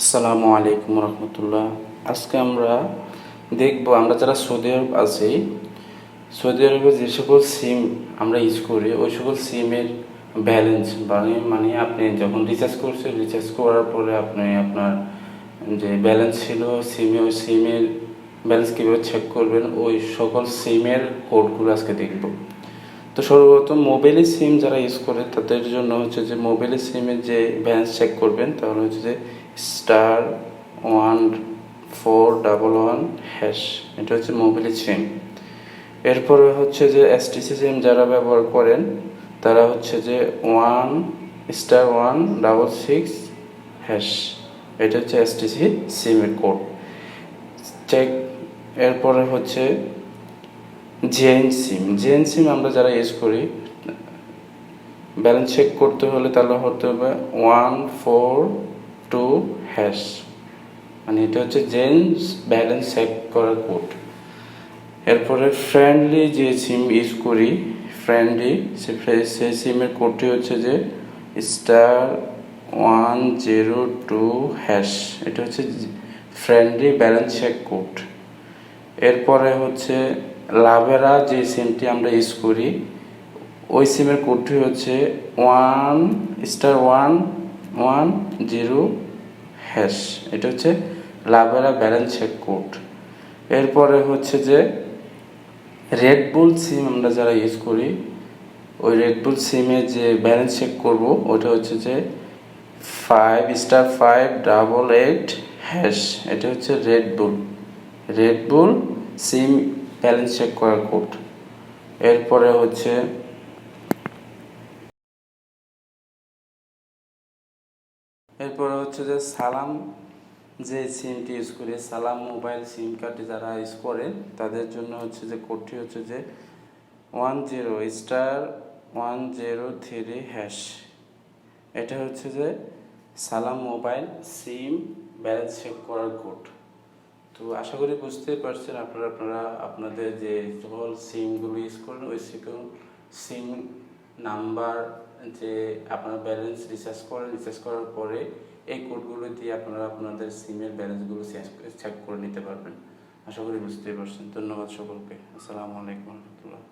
আসসালামু আলাইকুম রহমতুল্লাহ। আজকে আমরা দেখব, আমরা যারা সৌদি আরব আছি, সৌদি আরবে যে সকল সিম আমরা ইউজ করি, ওই সকল সিমের ব্যালেন্স মানে মানে আপনি যখন রিচার্জ করছেন রিচার্জ করার পরে আপনি আপনার যে ব্যালেন্স ছিল, সিমে ওই সিমের ব্যালেন্স কীভাবে চেক করবেন, ওই সকল সিমের কোডগুলো আজকে দেখব। তো সর্বপ্রথম মোবাইলে সিম যারা ইউজ করে, তাদের জন্য হচ্ছে যে মোবাইলে সিমের যে ব্যালেন্স চেক করবেন, তাহলে হচ্ছে যে star one four double one hash, এটা হচ্ছে মোবাইলের সিম এরপরে হচ্ছে যে এসটিসি সিম যারা ব্যবহার করেন, তারা হচ্ছে যে one star one double six hash, এটা হচ্ছে এসটিসি সিমের কোড। চেক এরপরে হচ্ছে জেন সিম জেন সিম আমরা যারা ইউজ করি ব্যালেন্স চেক করতে হলে তাহলে হতে হবে ওয়ান ফোর টু হ্যাশ। মানে এটা হচ্ছে জেন্স ব্যালেন্স চেক করার কোড। এরপরে ফ্রেন্ডলি যে সিম ইউজ করি, ফ্রেন্ডলি সেই সিমের কোডটি হচ্ছে যে star one zero two hash. এটা হচ্ছে ফ্রেন্ডলি ব্যালেন্স চেক কোড। এরপরে হচ্ছে লাভেরা যে সিমটি আমরা ইউজ করি, ওই সিমের কোডটি হচ্ছে one, star one one zero hash. এটা হচ্ছে লাভেরা ব্যালেন্স চেক কোড। এরপরে হচ্ছে যে রেড বুল সিম আমরা যারা ইউজ করি, ওই রেড বুল সিমে যে ব্যালেন্স চেক করব, ওটা হচ্ছে যে five star five double eight hash এটা হচ্ছে Red Bull Red Bull SIM balance check করার কোড এরপরে হচ্ছে এরপরে হচ্ছে যে সালাম যে সিমটি ইউজ করে, সালাম মোবাইল সিম কার্ডটি যারা ইউজ করেন তাদের জন্য হচ্ছে যে কোডটি হচ্ছে যে one zero star one zero three hash. এটা হচ্ছে যে সালাম মোবাইল সিম ব্যালেন্স চেক করার কোড। তো আশা করি বুঝতে পারছেন আপনারা আপনারা, আপনাদের যে সকল সিমগুলো ইউজ করেন, ওই সকল সিম নাম্বার যে আপনার ব্যালেন্স রিচার্জ করেন রিচার্জ করার পরে এই কোডগুলো দিয়ে আপনারা আপনাদের সিমের ব্যালেন্সগুলো চেক করে নিতে পারবেন। আশা করি বুঝতে পারছেন। ধন্যবাদ সকলকে। আসসালামু আলাইকুম রহমতুল্লাহ।